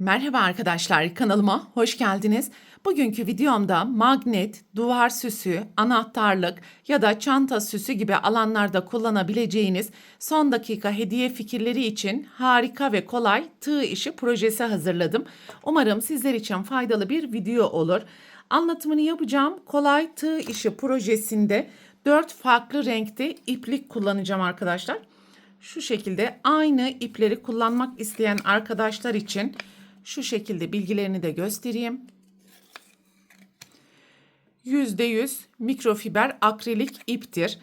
Merhaba arkadaşlar kanalıma hoş geldiniz. Bugünkü videomda magnet, duvar süsü, anahtarlık ya da çanta süsü gibi alanlarda kullanabileceğiniz son dakika hediye fikirleri için harika ve kolay tığ işi projesi hazırladım. Umarım sizler için faydalı bir video olur. Anlatımını yapacağım kolay tığ işi projesinde 4 farklı renkte iplik kullanacağım arkadaşlar. Şu şekilde aynı ipleri kullanmak isteyen arkadaşlar için şu şekilde bilgilerini de göstereyim. %100 mikrofiber akrilik iptir.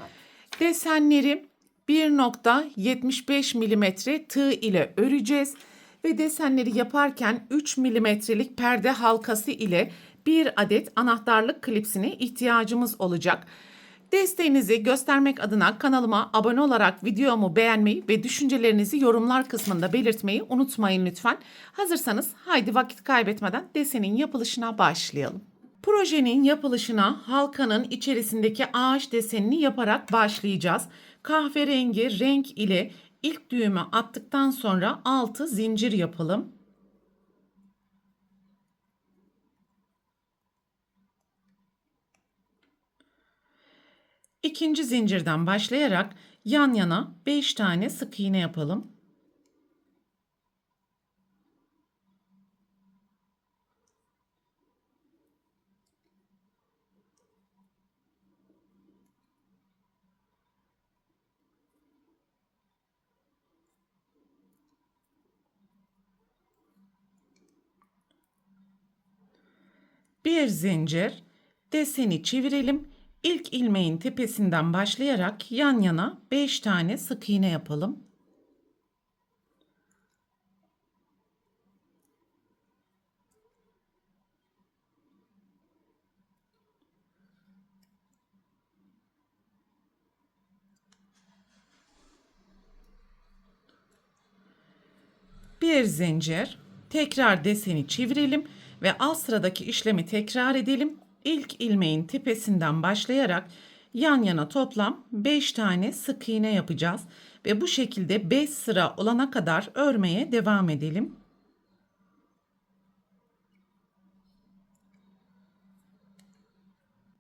Desenleri 1.75 mm tığ ile öreceğiz ve desenleri yaparken 3 milimetrelik perde halkası ile bir adet anahtarlık klipsine ihtiyacımız olacak. Desteğinizi göstermek adına kanalıma abone olarak videomu beğenmeyi ve düşüncelerinizi yorumlar kısmında belirtmeyi unutmayın lütfen. Hazırsanız haydi vakit kaybetmeden desenin yapılışına başlayalım. Projenin yapılışına halkanın içerisindeki ağaç desenini yaparak başlayacağız. Kahverengi renk ile ilk düğümü attıktan sonra 6 zincir yapalım. İkinci zincirden başlayarak yan yana 5 tane sık iğne yapalım. Bir zincir deseni çevirelim İlk ilmeğin tepesinden başlayarak yan yana 5 tane sık iğne yapalım. Bir zincir, tekrar deseni çevirelim ve alt sıradaki işlemi tekrar edelim ilk ilmeğin tepesinden başlayarak yan yana toplam 5 tane sık iğne yapacağız ve bu şekilde 5 sıra olana kadar örmeye devam edelim.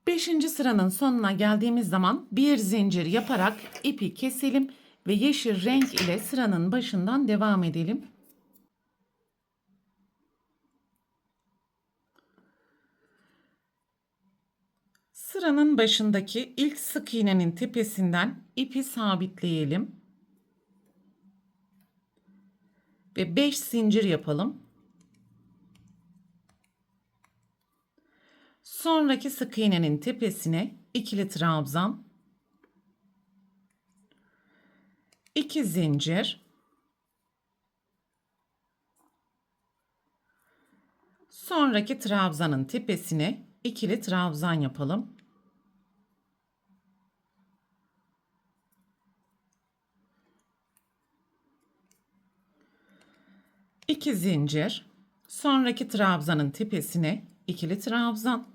Beşinci sıranın sonuna geldiğimiz zaman bir zincir yaparak ipi keselim ve yeşil renk ile sıranın başından devam edelim. Sıranın başındaki ilk sık iğnenin tepesinden ipi sabitleyelim. Ve 5 zincir yapalım. Sonraki sık iğnenin tepesine ikili trabzan, 2 zincir, sonraki trabzanın tepesine ikili trabzan yapalım. 2 zincir, sonraki trabzanın tepesine ikili trabzan,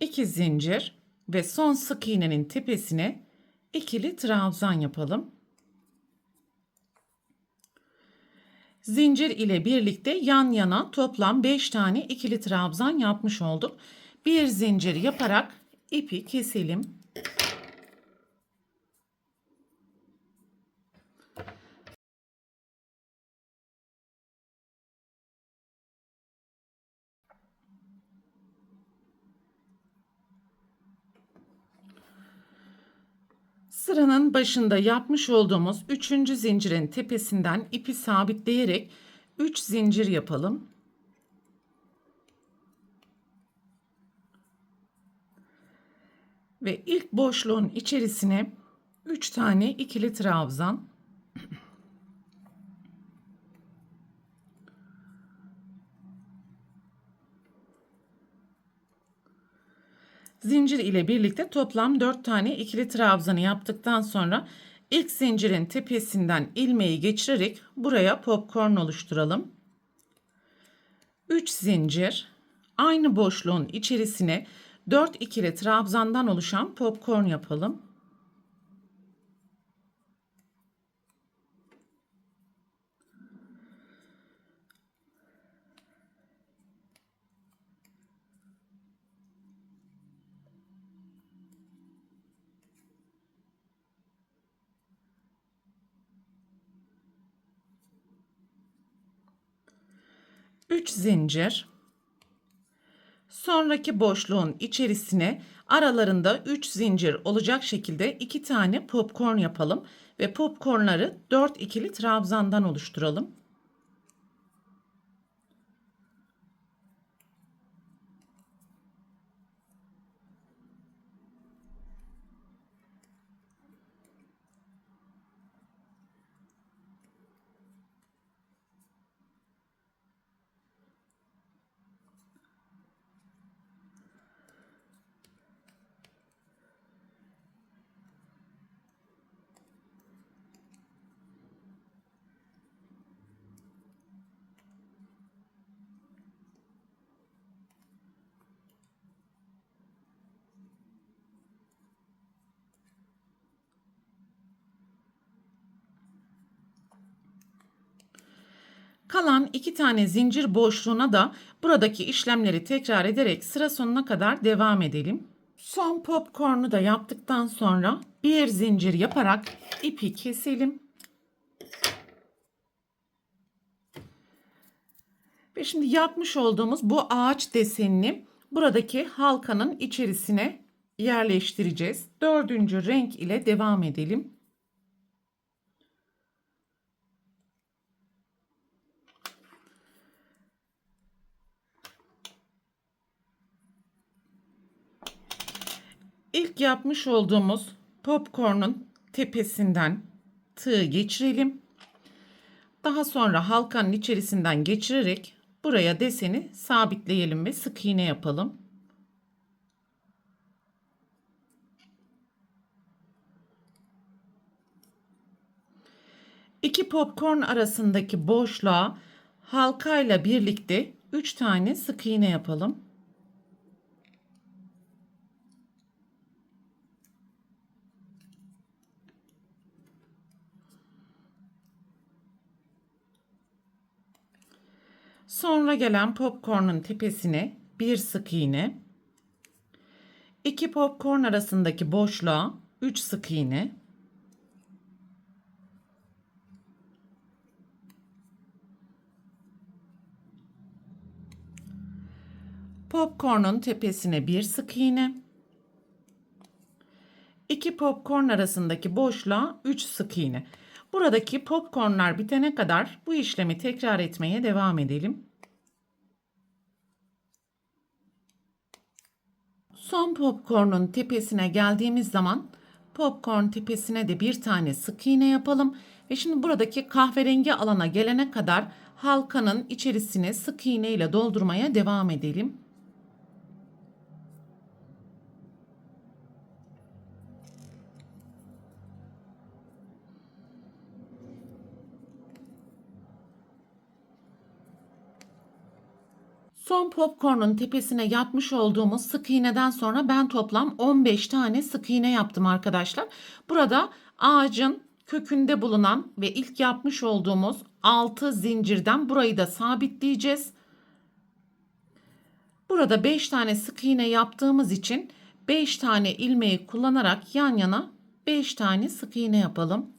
2 zincir ve son sık iğnenin tepesine ikili trabzan yapalım. Zincir ile birlikte yan yana toplam 5 tane ikili trabzan yapmış olduk. Bir zincir yaparak ipi keselim. Sıranın başında yapmış olduğumuz 3. zincirin tepesinden ipi sabitleyerek 3 zincir yapalım. Ve ilk boşluğun içerisine 3 tane ikili trabzan Zincir ile birlikte toplam 4 tane ikili trabzanı yaptıktan sonra ilk zincirin tepesinden ilmeği geçirerek buraya popcorn oluşturalım. 3 zincir aynı boşluğun içerisine 4 ikili trabzandan oluşan popcorn yapalım. 3 zincir. Sonraki boşluğun içerisine aralarında 3 zincir olacak şekilde 2 tane popcorn yapalım ve popcornları 4 ikili trabzandan oluşturalım. Kalan iki tane zincir boşluğuna da buradaki işlemleri tekrar ederek sıra sonuna kadar devam edelim. Son popcorn'u da yaptıktan sonra bir zincir yaparak ipi keselim. Ve şimdi yapmış olduğumuz bu ağaç desenini buradaki halkanın içerisine yerleştireceğiz. Dördüncü renk ile devam edelim. İlk yapmış olduğumuz popcorn'un tepesinden tığı geçirelim. Daha sonra halkanın içerisinden geçirerek buraya deseni sabitleyelim ve sık iğne yapalım. İki popcorn arasındaki boşluğa halkayla birlikte 3 tane sık iğne yapalım. Sonra gelen popcorn'un tepesine bir sık iğne. İki popcorn arasındaki boşluğa 3 sık iğne. Popcorn'un tepesine bir sık iğne. İki popcorn arasındaki boşluğa 3 sık iğne. Buradaki popcornlar bitene kadar bu işlemi tekrar etmeye devam edelim. Son popcorn'un tepesine geldiğimiz zaman popcorn tepesine de bir tane sık iğne yapalım ve şimdi buradaki kahverengi alana gelene kadar halkanın içerisine sık iğne ile doldurmaya devam edelim. Son popcorn'un tepesine yapmış olduğumuz sık iğneden sonra ben toplam 15 tane sık iğne yaptım arkadaşlar. Burada ağacın kökünde bulunan ve ilk yapmış olduğumuz 6 zincirden burayı da sabitleyeceğiz. Burada 5 tane sık iğne yaptığımız için 5 tane ilmeği kullanarak yan yana 5 tane sık iğne yapalım.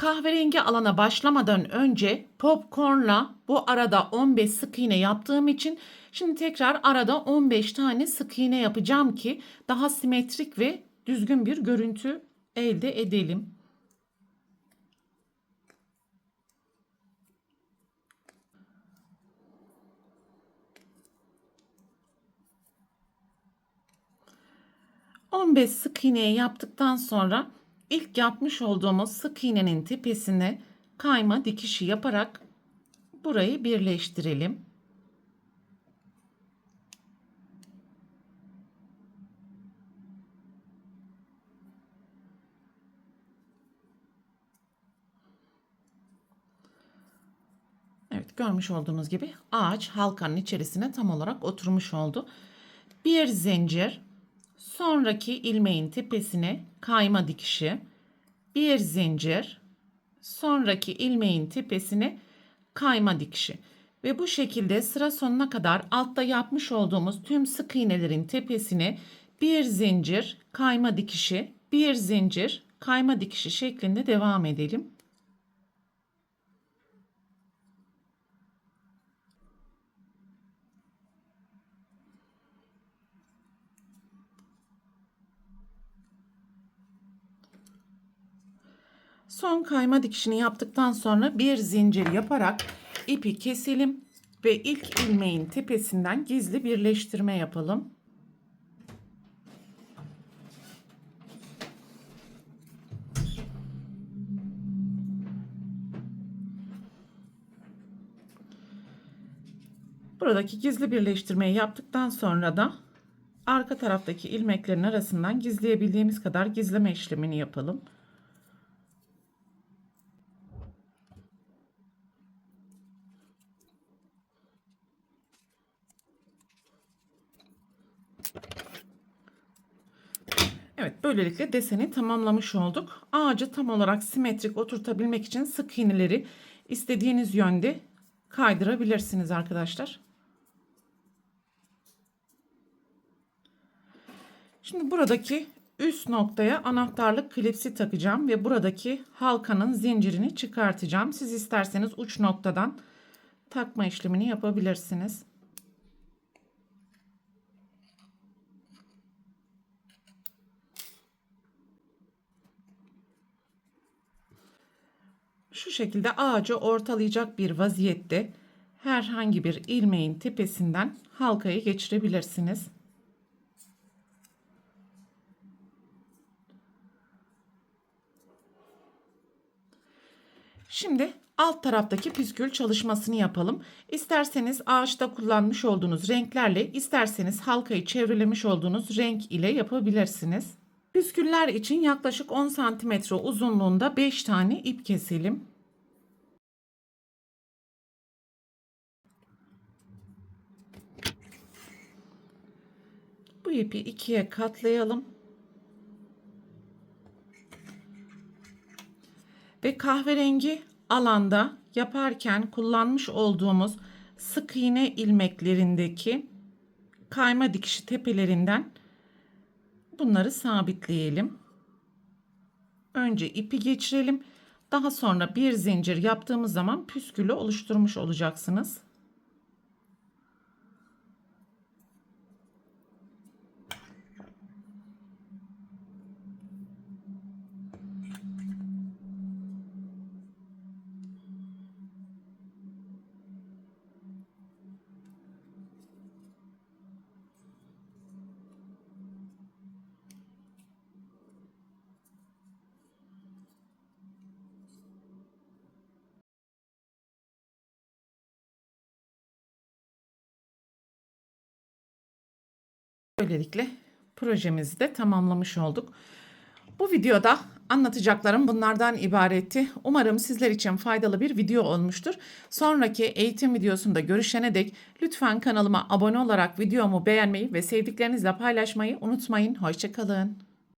'Kahverengi alana başlamadan önce popcorn'la bu arada 15 sık iğne yaptığım için şimdi tekrar arada 15 tane sık iğne yapacağım ki daha simetrik ve düzgün bir görüntü elde edelim. On beş sık iğneyi yaptıktan sonra ilk yapmış olduğumuz sık iğnenin tepesine kayma dikişi yaparak burayı birleştirelim. Evet görmüş olduğunuz gibi ağaç halkanın içerisine tam olarak oturmuş oldu. Bir zincir sonraki ilmeğin tepesine kayma dikişi, bir zincir, sonraki ilmeğin tepesine kayma dikişi. Ve bu şekilde sıra sonuna kadar altta yapmış olduğumuz tüm sık iğnelerin tepesine bir zincir kayma dikişi, bir zincir kayma dikişi şeklinde devam edelim. Son kayma dikişini yaptıktan sonra bir zincir yaparak ipi keselim ve ilk ilmeğin tepesinden gizli birleştirme yapalım. Buradaki gizli birleştirmeyi yaptıktan sonra da arka taraftaki ilmeklerin arasından gizleyebildiğimiz kadar gizleme işlemini yapalım. Evet böylelikle deseni tamamlamış olduk. Ağacı tam olarak simetrik oturtabilmek için sık iğneleri istediğiniz yönde kaydırabilirsiniz arkadaşlar. Şimdi buradaki üst noktaya anahtarlık klipsi takacağım ve buradaki halkanın zincirini çıkartacağım. Siz isterseniz uç noktadan takma işlemini yapabilirsiniz. Şu şekilde ağacı ortalayacak bir vaziyette herhangi bir ilmeğin tepesinden halkayı geçirebilirsiniz. Şimdi alt taraftaki püskül çalışmasını yapalım. İsterseniz ağaçta kullanmış olduğunuz renklerle, isterseniz halkayı çevrelemiş olduğunuz renk ile yapabilirsiniz. Püsküller için yaklaşık 10 cm uzunluğunda 5 tane ip keselim. Bu ipi ikiye katlayalım. Ve kahverengi alanda yaparken kullanmış olduğumuz sık iğne ilmeklerindeki kayma dikişi tepelerinden bunları sabitleyelim. Önce ipi geçirelim. Daha sonra bir zincir yaptığımız zaman püskülü oluşturmuş olacaksınız. Böylelikle projemizi de tamamlamış olduk. Bu videoda anlatacaklarım bunlardan ibaretti. Umarım sizler için faydalı bir video olmuştur. Sonraki eğitim videosunda görüşene dek lütfen kanalıma abone olarak videomu beğenmeyi ve sevdiklerinizle paylaşmayı unutmayın. Hoşçakalın.